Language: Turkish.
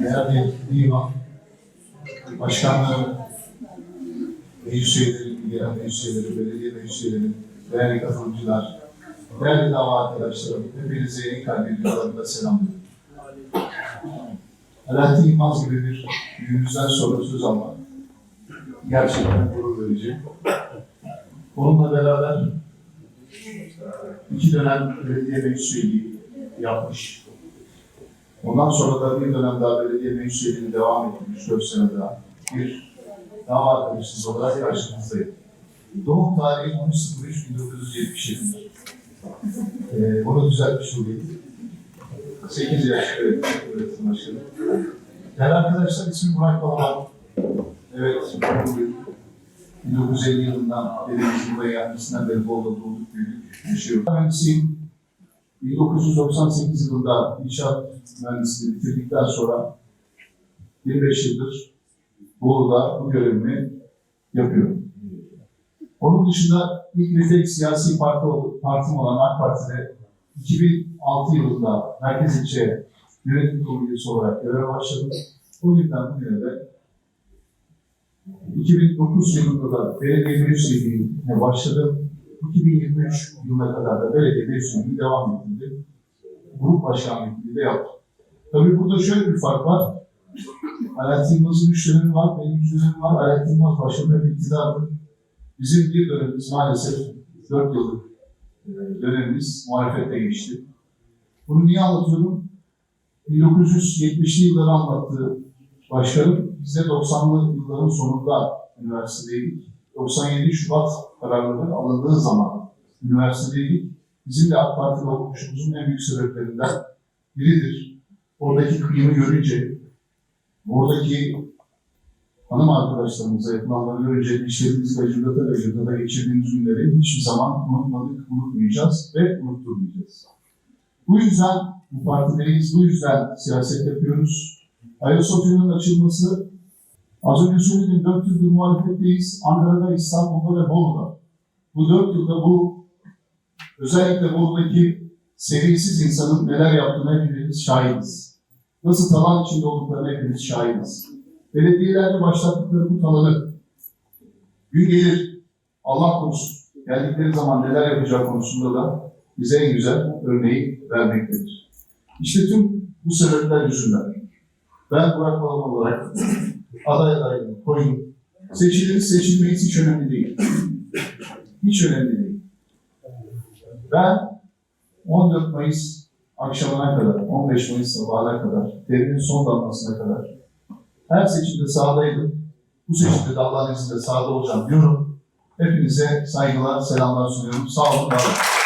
Değerli İvan, Başkanları, meclis üyeleri, genel meclis üyeleri, belediye meclis üyeleri, değerli katılımcılar, değerli dava arkadaşlarım, hepinize en kalbi duygularımla selamlıyorum. Alaaddin Yılmaz gibi bir büyüğümüzden sonra söz almak gerçekten gurur verici. Onunla beraber iki dönem belediye meclis yapmış. Ondan sonra da bir dönem daha belediye meclis devam etmiş, 4 sene daha. Bir dava arkadaşınız olarak karşınızdayım. Doğum tarihi 13.03.1977. Ee, bunu düzeltmiş olayım. 8 yaş öğretim başkanı. Değerli arkadaşlar ismim Burak Balaban. Evet, bugün 1950 yılından beri buraya gelmesinden beri Bolu'da doğduk, büyüdük, yaşıyoruz. Mühendisiyim. 1998 yılında inşaat mühendisliğini bitirdikten sonra 25 yıldır Bolu'da bu görevimi yapıyorum. Onun dışında ilk ve tek siyasi parti, partim olan AK Parti'de 2006 yılında Merkez İlçe Yönetim Kurulu üyesi olarak göreve başladım. Bugünden bugüne de 2009 yılında da belediye meclis üyeliğine başladım. 2023 yılına kadar da belediye meclis üyeliği devam ettirdim. Grup başkanlığı de yaptım. Tabii burada şöyle bir fark var. Alaaddin Yılmaz'ın üç dönemi var, benim üç dönemim var. Alaaddin Yılmaz başkanı hep iktidardı. Bizim bir dönemimiz maalesef 4 yıllık e, dönemimiz muhalefette geçti. Bunu niye anlatıyorum? 1970'li yılları anlattığı başkanım, biz de 90'lı yılların sonunda üniversitedeydik. 97 Şubat kararları alındığı zaman üniversitedeydik. Bizim de AK Parti'de okumuşumuzun en büyük sebeplerinden biridir. Oradaki kıyımı görünce, oradaki hanım arkadaşlarımıza yapılanları görünce işlerimiz gacırda da gacırda da geçirdiğimiz günleri hiçbir zaman unutmadık, unutmayacağız ve unutturmayacağız. Bu yüzden bu partideyiz, bu yüzden siyaset yapıyoruz. Ayasofya'nın açılması, az önce söyledim, dört yıldır muhalefetteyiz. Ankara'da, İstanbul'da ve Bolu'da. Bu dört yılda bu, özellikle Bolu'daki seviyesiz insanın neler yaptığına hepimiz şahidiz. Nasıl talan içinde olduklarına hepimiz şahidiz. Belediyelerde başlattıkları bu talanı gün gelir, Allah korusun, geldikleri zaman neler yapacak konusunda da bize en güzel örneği vermektedir. İşte tüm bu sebepler yüzünden ben Burak Balaban olarak aday adaylığını koydum. Seçiliriz seçilmeyiz hiç önemli değil. Hiç önemli değil. Ben 14 Mayıs akşamına kadar, 15 Mayıs sabahına kadar, terimin son damlasına kadar her seçimde sahadaydım. Bu seçimde de Allah'ın izniyle sahada olacağım diyorum. Hepinize saygılar, selamlar sunuyorum. Sağ olun, var olun.